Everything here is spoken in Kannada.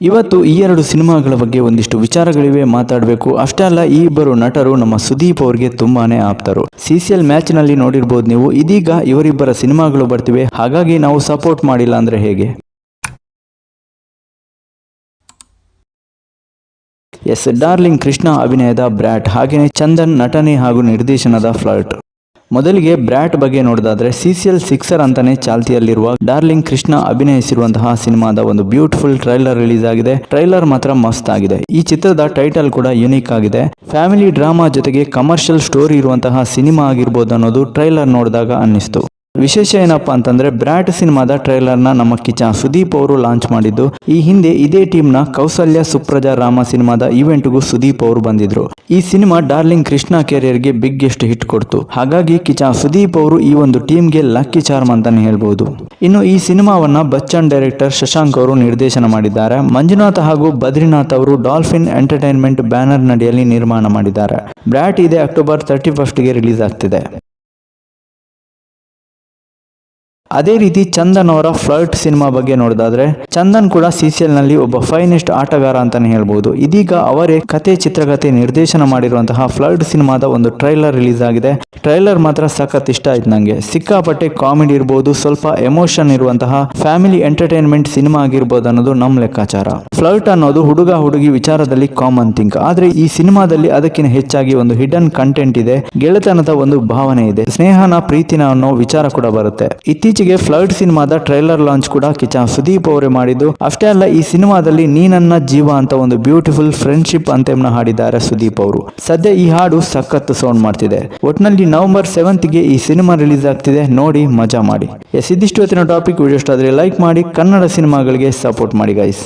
ಇವತ್ತು ಈ ಎರಡು ಸಿನಿಮಾಗಳ ಬಗ್ಗೆ ಒಂದಿಷ್ಟು ವಿಚಾರಗಳಿವೆ, ಮಾತಾಡಬೇಕು. ಅಷ್ಟೇ ಅಲ್ಲ, ಈ ಇಬ್ಬರು ನಟರು ನಮ್ಮ ಸುದೀಪ್ ಅವರಿಗೆ ತುಂಬಾನೇ ಆಪ್ತರು. ಸಿಸಿಎಲ್ ಮ್ಯಾಚ್ನಲ್ಲಿ ನೋಡಿರ್ಬೋದು ನೀವು. ಇದೀಗ ಇವರಿಬ್ಬರ ಸಿನಿಮಾಗಳು ಬರ್ತಿವೆ. ಹಾಗಾಗಿ ನಾವು ಸಪೋರ್ಟ್ ಮಾಡಿಲ್ಲ ಅಂದ್ರೆ ಹೇಗೆ? ಎಸ್, ಡಾರ್ಲಿಂಗ್ ಕೃಷ್ಣ ಅಭಿನಯದ ಬ್ರ್ಯಾಟ್ ಹಾಗೆಯೇ ಚಂದನ್ ನಟನೆ ಹಾಗೂ ನಿರ್ದೇಶನದ ಫ್ಲರ್ಟ್. ಮೊದಲಿಗೆ ಬ್ರ್ಯಾಟ್ ಬಗ್ಗೆ ನೋಡೋದಾದ್ರೆ ಸಿಸಿಎಲ್ ಸಿಕ್ಸರ್ ಅಂತಾನೆ ಚಾಲ್ತಿಯಲ್ಲಿರುವ ಡಾರ್ಲಿಂಗ್ ಕೃಷ್ಣ ಅಭಿನಯಿಸಿರುವಂತಹ ಸಿನಿಮಾದ ಒಂದು ಬ್ಯೂಟಿಫುಲ್ ಟ್ರೈಲರ್ ರಿಲೀಸ್ ಆಗಿದೆ. ಟ್ರೈಲರ್ ಮಾತ್ರ ಮಸ್ತ್ ಆಗಿದೆ. ಈ ಚಿತ್ರದ ಟೈಟಲ್ ಕೂಡ ಯುನೀಕ್ ಆಗಿದೆ. ಫ್ಯಾಮಿಲಿ ಡ್ರಾಮಾ ಜೊತೆಗೆ ಕಮರ್ಷಿಯಲ್ ಸ್ಟೋರಿ ಇರುವಂತಹ ಸಿನಿಮಾ ಆಗಿರ್ಬೋದು ಅನ್ನೋದು ಟ್ರೈಲರ್ ನೋಡಿದಾಗ ಅನ್ನಿಸ್ತು. ವಿಶೇಷ ಏನಪ್ಪಾ ಅಂತಂದ್ರೆ ಬ್ರಾಟ್ ಸಿನಿಮಾದ ಟ್ರೈಲರ್ನ ನಮ್ಮ ಕಿಚ ಸುದೀಪ್ ಅವರು ಲಾಂಚ್ ಮಾಡಿದ್ದು. ಈ ಹಿಂದೆ ಇದೇ ಟೀಮ್ನ ಕೌಸಲ್ಯ ಸುಪ್ರಜಾ ರಾಮ ಸಿನಿಮಾದ ಇವೆಂಟ್ಗೂ ಸುದೀಪ್ ಅವರು ಬಂದಿದ್ರು. ಈ ಸಿನಿಮಾ ಡಾರ್ಲಿಂಗ್ ಕೃಷ್ಣ ಕೆರಿಯರ್ಗೆ ಬಿಗ್ಗೆಸ್ಟ್ ಹಿಟ್ ಕೊಡ್ತು. ಹಾಗಾಗಿ ಕಿಚಾ ಸುದೀಪ್ ಅವರು ಈ ಒಂದು ಟೀಮ್ಗೆ ಲಕ್ಕಿ ಚಾರ್ಮ್ ಅಂತಾನೆ ಹೇಳ್ಬಹುದು ಇನ್ನು ಈ ಸಿನಿಮಾವನ್ನ ಬಚ್ಚನ್ ಡೈರೆಕ್ಟರ್ ಶಶಾಂಕ್ ಅವರು ನಿರ್ದೇಶನ ಮಾಡಿದ್ದಾರೆ. ಮಂಜುನಾಥ್ ಹಾಗೂ ಬದ್ರಿನಾಥ್ ಅವರು ಡಾಲ್ಫಿನ್ ಎಂಟರ್ಟೈನ್ಮೆಂಟ್ ಬ್ಯಾನರ್ ನಡಿಯಲ್ಲಿ ನಿರ್ಮಾಣ ಮಾಡಿದ್ದಾರೆ. ಬ್ರಾಟ್ ಇದೆ ಅಕ್ಟೋಬರ್ ತರ್ಟಿ ಫಸ್ಟ್ಗೆ ರಿಲೀಸ್ ಆಗ್ತಿದೆ. ಅದೇ ರೀತಿ ಚಂದನ್ ಅವರ ಫ್ಲರ್ಟ್ ಸಿನಿಮಾ ಬಗ್ಗೆ ನೋಡೋದಾದ್ರೆ, ಚಂದನ್ ಕೂಡ ಸಿಸಿಎಲ್ನಲ್ಲಿ ಒಬ್ಬ ಫೈನೆಸ್ಟ್ ಆಟಗಾರ ಅಂತಾನೆ ಹೇಳ್ಬಹುದು ಇದೀಗ ಅವರೇ ಕತೆ ಚಿತ್ರಕಥೆ ನಿರ್ದೇಶನ ಮಾಡಿರುವಂತಹ ಫ್ಲರ್ಟ್ ಸಿನಿಮಾದ ಒಂದು ಟ್ರೈಲರ್ ರಿಲೀಸ್ ಆಗಿದೆ. ಟ್ರೈಲರ್ ಮಾತ್ರ ಸಖತ್ ಇಷ್ಟ ಆಯ್ತು ನಂಗೆ. ಸಿಕ್ಕಾಪಟ್ಟೆ ಕಾಮಿಡಿ ಇರ್ಬೋದು, ಸ್ವಲ್ಪ ಎಮೋಷನ್ ಇರುವಂತಹ ಫ್ಯಾಮಿಲಿ ಎಂಟರ್ಟೈನ್ಮೆಂಟ್ ಸಿನಿಮಾ ಆಗಿರ್ಬೋದು ಅನ್ನೋದು ನಮ್ಮ ಲೆಕ್ಕಾಚಾರ. ಫ್ಲರ್ಟ್ ಅನ್ನೋದು ಹುಡುಗ ಹುಡುಗಿ ವಿಚಾರದಲ್ಲಿ ಕಾಮನ್ ಥಿಂಕ್ ಆದ್ರೆ ಈ ಸಿನಿಮಾದಲ್ಲಿ ಅದಕ್ಕಿಂತ ಹೆಚ್ಚಾಗಿ ಒಂದು ಹಿಡನ್ ಕಂಟೆಂಟ್ ಇದೆ, ಗೆಳೆತನದ ಒಂದು ಭಾವನೆ ಇದೆ. ಸ್ನೇಹನ, ಪ್ರೀತಿನ ಅನ್ನೋ ವಿಚಾರ ಕೂಡ ಬರುತ್ತೆ. ಇತ್ತೀಚೆಗೆ ಫ್ಲರ್ಟ್ ಸಿನಿಮಾದ ಟ್ರೈಲರ್ ಲಾಂಚ್ ಕೂಡ ಕಿಚ ಸುದೀಪ್ ಅವರೇ ಮಾಡಿದ್ದು. ಅಷ್ಟೇ ಅಲ್ಲ, ಈ ಸಿನಿಮಾದಲ್ಲಿ ನೀನನ್ನ ಜೀವ ಅಂತ ಒಂದು ಬ್ಯೂಟಿಫುಲ್ ಫ್ರೆಂಡ್ಶಿಪ್ ಅಂತೆಮ್ನ ಹಾಡಿದ್ದಾರೆ ಸುದೀಪ್ ಅವರು. ಸದ್ಯ ಈ ಹಾಡು ಸಖತ್ ಸೌಂಡ್ ಮಾಡ್ತಿದೆ. ಒಟ್ನಲ್ಲಿ ನವೆಂಬರ್ ಸೆವೆಂತ್ಗೆ ಈ ಸಿನಿಮಾ ರಿಲೀಸ್ ಆಗ್ತಿದೆ. ನೋಡಿ, ಮಜಾ ಮಾಡಿ. ಎಸ್, ಇದಿಷ್ಟು ಟಾಪಿಕ್. ವಿಡಿಯೋ ಇಷ್ಟ ಆದ್ರೆ ಲೈಕ್ ಮಾಡಿ, ಕನ್ನಡ ಸಿನಿಮಾಗಳಿಗೆ ಸಪೋರ್ಟ್ ಮಾಡಿ ಗೈಸ್